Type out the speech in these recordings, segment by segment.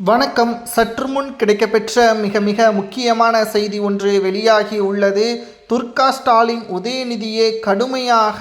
வணக்கம். சற்று முன் கிடைக்கப்பெற்ற மிக மிக முக்கியமான செய்தி ஒன்று வெளியாகி உள்ளது. துர்கா ஸ்டாலின் உதயநிதியை கடுமையாக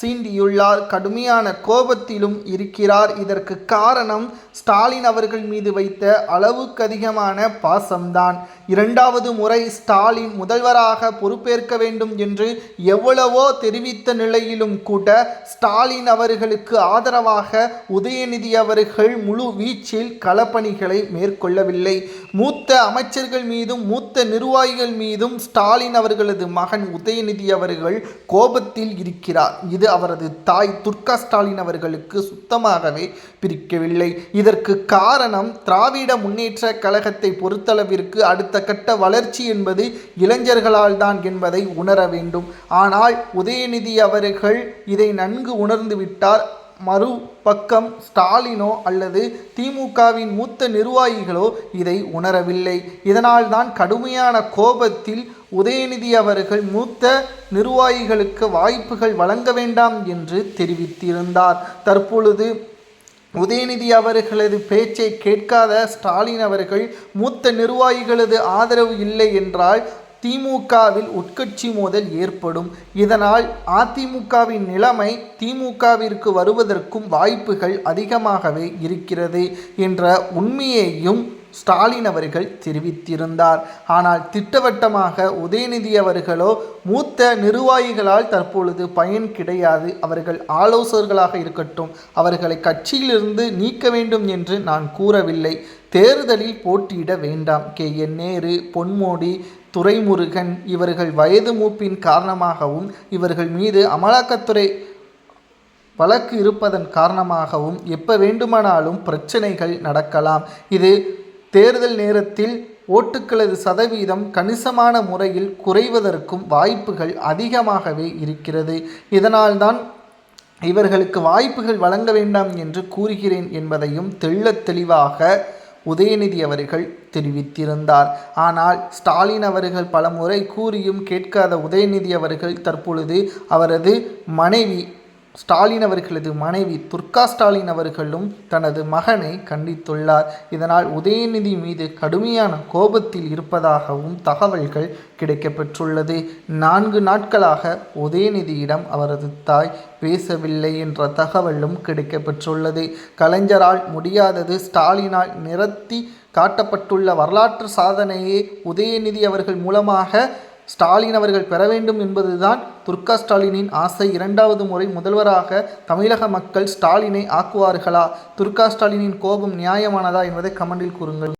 சீண்டியுள்ளார். கடுமையான கோபத்திலும் இருக்கிறார். இதற்கு காரணம் ஸ்டாலின் அவர்கள் மீது வைத்த அளவுக்கு அதிகமான பாசம்தான். இரண்டாவது முறை ஸ்டாலின் முதல்வராக பொறுப்பேற்க வேண்டும் என்று எவ்வளவோ தெரிவித்த நிலையிலும் கூட ஸ்டாலின் அவர்களுக்கு ஆதரவாக உதயநிதி அவர்கள் முழு வீச்சில் களப்பணிகளை மேற்கொள்ளவில்லை. மூத்த அமைச்சர்கள் மீதும் மூத்த நிர்வாகிகள் மீதும் ஸ்டாலின் அவர்களது மகன் உதயநிதி அவர்கள் கோபத்தில் இருக்கிறார். இது அவரது தாய் துர்கா ஸ்டாலின் அவர்களுக்கு சுத்தமாகவே பிரிக்கவில்லை இதற்கு காரணம் திராவிட முன்னேற்ற கழகத்தை பொறுத்தளவிற்கு அடுத்த கட்ட வளர்ச்சி என்பது இளைஞர்களால் தான் என்பதை உணர வேண்டும். ஆனால் உதயநிதி அவர்கள் இதை நன்கு உணர்ந்து விட்டார். மறு பக்கம் ஸ்டாலினோ அல்லது திமுகவின் மூத்த நிர்வாகிகளோ இதை உணரவில்லை. இதனால்தான் கடுமையான கோபத்தில் உதயநிதி அவர்கள் மூத்த நிர்வாகிகளுக்கு வாய்ப்புகள் வழங்க வேண்டாம் என்று தெரிவித்திருந்தார். தற்பொழுது உதயநிதி அவர்களது பேச்சை கேட்காத ஸ்டாலின் அவர்கள் மூத்த நிர்வாகிகளது ஆதரவு இல்லை என்றால் திமுகவில் உட்கட்சி மோதல் ஏற்படும். இதனால் அதிமுகவின் நிலைமை திமுகவிற்கு வருவதற்கும் வாய்ப்புகள் அதிகமாகவே இருக்கிறது என்ற உண்மையையும் ஸ்டாலின் அவர்கள் தெரிவித்திருந்தார். ஆனால் திட்டவட்டமாக உதயநிதி அவர்களோ மூத்த நிர்வாகிகளால் தற்பொழுது பயன் கிடையாது. அவர்கள் ஆலோசகர்களாக இருக்கட்டும் அவர்களை கட்சியிலிருந்து நீக்க வேண்டும் என்று நான் கூறவில்லை. தேர்தலில் போட்டியிட வேண்டாம். கே. என். நேரு பொன்மோடி துரைமுருகன் இவர்கள் வயது மூப்பின் காரணமாகவும் இவர்கள் மீது அமலாக்கத்துறை வழக்கு இருப்பதன் காரணமாகவும் எப்போ வேண்டுமானாலும் பிரச்சனைகள் நடக்கலாம். இது தேர்தல் நேரத்தில் ஓட்டுக்களது சதவீதம் கணிசமான முறையில் குறைவதற்கும் வாய்ப்புகள் அதிகமாகவே இருக்கிறது. இதனால்தான் இவர்களுக்கு வாய்ப்புகள் வழங்க வேண்டாம் என்று கூறுகிறேன் என்பதையும் தெள்ளத் தெளிவாக உதயநிதி அவர்கள் தெரிவித்திருந்தார். ஆனால் ஸ்டாலின் அவர்கள் பலமுறை கூறியும் கேட்காத உதயநிதி அவர்கள் தற்பொழுது அவரது மனைவி ஸ்டாலின் அவர்களது மனைவி துர்கா ஸ்டாலின் அவர்களும் தனது மகனை கண்டித்துள்ளார். இதனால் உதயநிதி மீது கடுமையான கோபத்தில் இருப்பதாகவும் தகவல்கள் கிடைக்கப்பெற்றுள்ளது. நான்கு நாட்களாக உதயநிதியிடம் அவரது தாய் பேசவில்லை என்ற தகவலும் கிடைக்கப்பெற்றுள்ளது. கலைஞரால் முடியாதது ஸ்டாலினால் நிறுத்தி காட்டப்பட்டுள்ள வரலாற்று சாதனையே உதயநிதி அவர்கள் மூலமாக ஸ்டாலின் அவர்கள் பெற வேண்டும் என்பதுதான் துர்கா ஸ்டாலினின் ஆசை. இரண்டாவது முறை முதல்வராக தமிழக மக்கள் ஸ்டாலினை ஆக்குவார்களா? துர்கா ஸ்டாலினின் கோபம் நியாயமானதா என்பதை கமெண்டில் கூறுங்கள்.